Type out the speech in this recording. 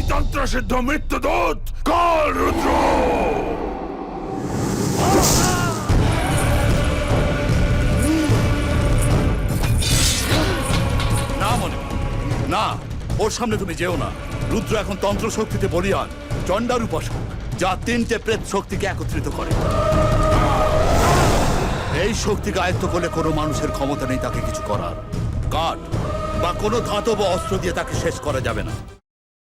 অঘরিতন্ত্র সিদ্ধ মৃত্যুদূত কাল রুদ্র! না মনে না, ওর সামনে তুমি যেও না। রুদ্র এখন তন্ত্র শক্তিতে বলিয়ান চণ্ডার উপাসক যা তিনটে প্রেত শক্তিকে একত্রিত করে। এই শক্তিকে আয়ত্ত করলে কোনো মানুষের ক্ষমতা নেই তাকে কিছু করার। কাঠ বা কোনো ধাতব অস্ত্র দিয়ে তাকে শেষ করা যাবে না।